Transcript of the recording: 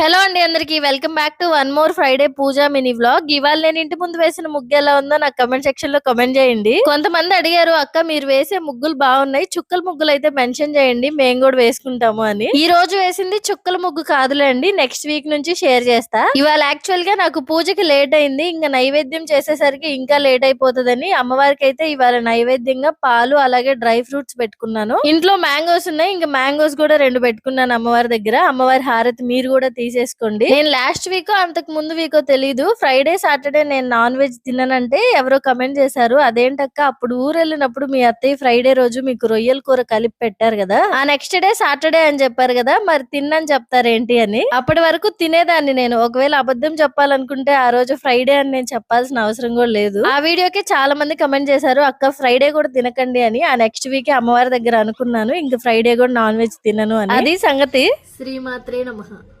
Hello అండి అందరికి. Welcome back to one more Friday puja mini vlog. ఇవాళ నేను ఇంటి ముందు వేసిన ముగ్గు ఎలా ఉందో నాకు కమెంట్ సెక్షన్లో కమెంట్ చేయండి. కొంతమంది అడిగారు అక్క మీరు వేసే ముగ్గులు బాగున్నాయి. చుక్కల ముగ్గులు అయితే మెన్షన్ చేయండి. మేము కూడా వేసుకుంటాము అని. ఈ రోజు వేసింది చుక్కల ముగ్గు కాదులేండి. నెక్స్ట్ వీక్ నుంచి షేర్ చేస్తా. ఇవాళ యాక్చువల్గా నాకు పూజకి లేట్ అయింది. ఇంకా నైవేద్యం చేసేసరికి ఇంకా లేట్ అయిపోతుందని అమ్మవారికి అయితే ఇవాళ నైవేద్యంగా పాలు అలాగే డ్రై ఫ్రూట్స్ పెట్టుకున్నాను. ఇంట్లో మ్యాంగోస్ ఉన్నాయి. ఇంకా మ్యాంగోస్ కూడా రెండు పెట్టుకున్నాను అమ్మవారి దగ్గర. అమ్మవారి హారతి మీరు కూడా తీసేసుకోండి. నేను లాస్ట్ వీక్ అంతకు ముందు వీక్ తెలీదు. ఫ్రైడే సాటర్డే నేను నాన్ వెజ్ తిన్నానంటే ఎవరో కమెంట్ చేశారు. అదేంటక్క అప్పుడు ఊరు వెళ్ళినప్పుడు మీ అత్తయ్య ఫ్రైడే రోజు మీకు రొయ్యల కూర కలిపి పెట్టారు కదా ఆ నెక్స్ట్ డే సాటర్డే అని చెప్పారు కదా మరి తిన్నని చెప్తారేంటి అని. అప్పటి వరకు తినేదాన్ని నేను. ఒకవేళ అబద్ధం చెప్పాలనుకుంటే ఆ రోజు ఫ్రైడే అని నేను చెప్పాల్సిన అవసరం కూడా లేదు. ఆ వీడియోకి చాలా మంది కమెంట్ చేశారు అక్క ఫ్రైడే కూడా తినకండి అని. ఆ నెక్స్ట్ వీక్ అమ్మవారి దగ్గర అనుకున్నాను ఇంకా ఫ్రైడే కూడా నాన్ వెజ్ తినను అని. అది సంగతి. శ్రీమాత్రే నమః.